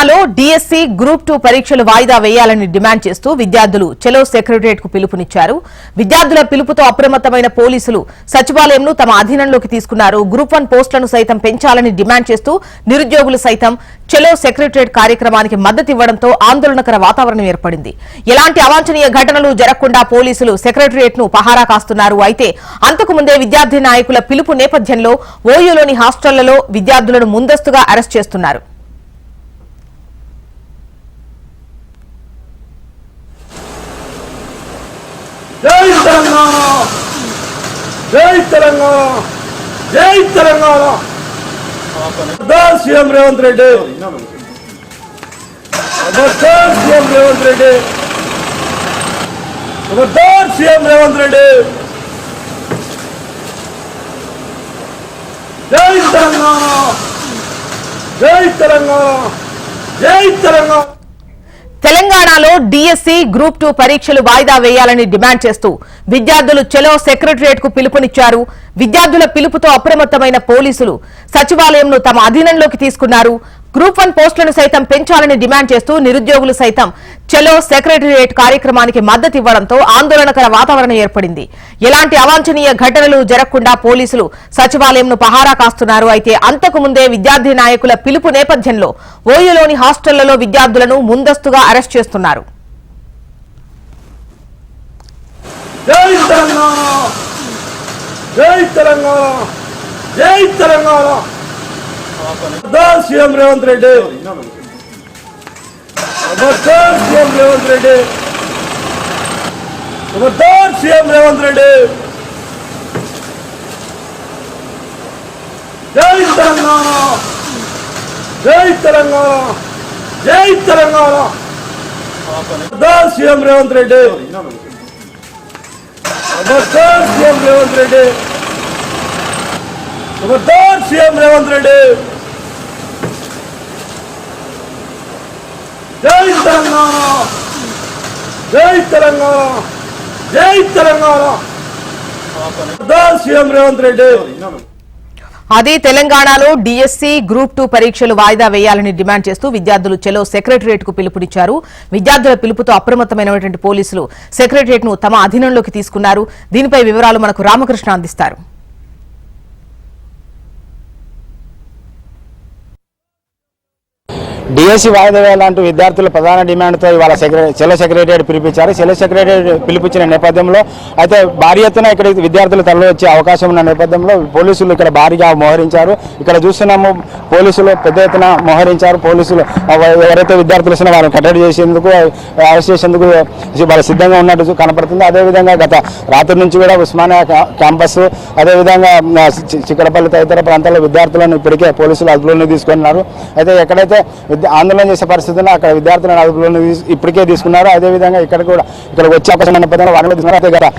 తెలంగాణలో DSC group two పరీక్షలు వాయిదా వేయాలని డిమాండ్ చేస్తూ విద్యార్థులు చెలో సెక్రటరియట్కు పిలుపునిచ్చారు. విద్యార్థుల పిలుపుతో అప్రమత్తమైన పోలీసులు సచివాలయంను తమ అధీనంలోకి తీసుకున్నారు. గ్రూప్ వన్ పోస్టులను సైతం పెంచాలని డిమాండ్ చేస్తూ నిరుద్యోగులు సైతం చెలో సెక్రటరియట్ కార్యక్రమానికి మద్దతు ఇవ్వడంతో ఆందోళనకర వాతావరణం ఏర్పడింది. ఎలాంటి అవాంఛనీయ ఘటనలు జరగకుండా పోలీసులు సెక్రటరియట్ను పహారా కాస్తున్నారు. అయితే అంతకు ముందే విద్యార్థి నాయకుల పిలుపు నేపథ్యంలో ఓయూలోని హాస్టళ్ళలో విద్యార్థులను ముందస్తుగా అరెస్ట్ చేస్తున్నారు. జై తెలంగాణ! జై తెలంగాణ! జై Telangana! CM Revanth Reddy! CM Revanth Reddy! CM Revanth Reddy! జై తెలంగాణ! జై తెలంగాణ! జై తెలంగాణ! జిల్లాలో డిఎస్సి గ్రూప్ టూ పరీక్షలు వాయిదా వేయాలని డిమాండ్ చేస్తూ విద్యార్థులు చెలో సెక్రటరియట్కు పిలుపునిచ్చారు. విద్యార్థుల పిలుపుతో అప్రమత్తమైన పోలీసులు సచివాలయంను తమ అధీనంలోకి తీసుకున్నారు. గ్రూప్ వన్ పోస్టులను సైతం పెంచాలని డిమాండ్ చేస్తూ నిరుద్యోగులు సైతం చెలో సెక్రటరియట్ కార్యక్రమానికి మద్దతు ఇవ్వడంతో ఆందోళనకర వాతావరణం ఏర్పడింది. ఎలాంటి అవాంఛనీయ ఘటనలు జరగకుండా పోలీసులు సచివాలయంను పహారా కాస్తున్నారు. అయితే అంతకు ముందే విద్యార్థి నాయకుల పిలుపు నేపథ్యంలో ఓయూలోని హాస్టళ్ళలో విద్యార్థులను ముందస్తుగా అరెస్ట్ చేస్తున్నారు. జై తెలంగాణ జై తెలంగాణ. సీఎం రేవంత్ రెడ్డి. సీఎం రేవంత్ రెడ్డి. ఖబర్దార్ సీఎం రేవంత్ రెడ్డి. జై తెలంగాణ జై తెలంగాణ జై తెలంగాణ. ఖబర్దార్ సీఎం రేవంత్ రెడ్డి. ఖబర్దార్ సీఎం రేవంత్ రెడ్డి. ఖబర్దార్ సీఎం రేవంత్ రెడ్డి. జై తెలంగాణ. జై తెలంగాణ. జై తెలంగాణ. ఖబర్దార్ సీఎం రేవంత్ రెడ్డి. అది తెలంగాణలో డిఎస్సి గ్రూప్ టూ పరీక్షలు వాయిదా వేయాలని డిమాండ్ చేస్తూ విద్యార్థులు చెలో సెక్రటరియట్కు పిలుపునిచ్చారు. విద్యార్థుల పిలుపుతో అప్రమత్తమైనటువంటి పోలీసులు సెక్రటరియట్ను తమ అధీనంలోకి తీసుకున్నారు. దీనిపై వివరాలు మనకు రామకృష్ణ అందిస్తారు. డిఎస్సి వాయిదా వేయాలంటూ విద్యార్థుల ప్రధాన డిమాండ్తో ఇవాళ సెక్రటరీ సెల సెక్రటరియట్ పిలిపించారు. సెల సెక్రటరియట్ పిలిపించిన నేపథ్యంలో అయితే భారీ ఎత్తున ఇక్కడ విద్యార్థులు తరలి వచ్చే అవకాశం ఉన్న నేపథ్యంలో పోలీసులు ఇక్కడ భారీగా మోహరించారు. ఇక్కడ చూస్తున్నాము పోలీసులు పెద్ద ఎత్తున మోహరించారు. పోలీసులు ఎవరైతే విద్యార్థులు వస్తున్నారో వారిని కట్టడి చేసేందుకు అరెస్ట్ చేసేందుకు వాళ్ళు సిద్ధంగా ఉన్నట్టు కనపడుతుంది. అదేవిధంగా గత రాత్రి నుంచి కూడా ఉస్మానియా క్యాంపస్ అదేవిధంగా చిక్కడపల్లి తదితర ప్రాంతాల్లో విద్యార్థులను ఇప్పటికే పోలీసులు అదుపులోకి తీసుకున్నారు. అయితే ఎక్కడైతే ఆందోళన చేసే పరిస్థితుల్లో అక్కడ విద్యార్థులను అదుపులో ఇప్పటికే తీసుకున్నారు. అదేవిధంగా ఇక్కడ కూడా ఇక్కడ వచ్చే అవకాశం ఉన్న నేపథ్యంలో వారిని తీసుకున్నారు. అయితే కదా.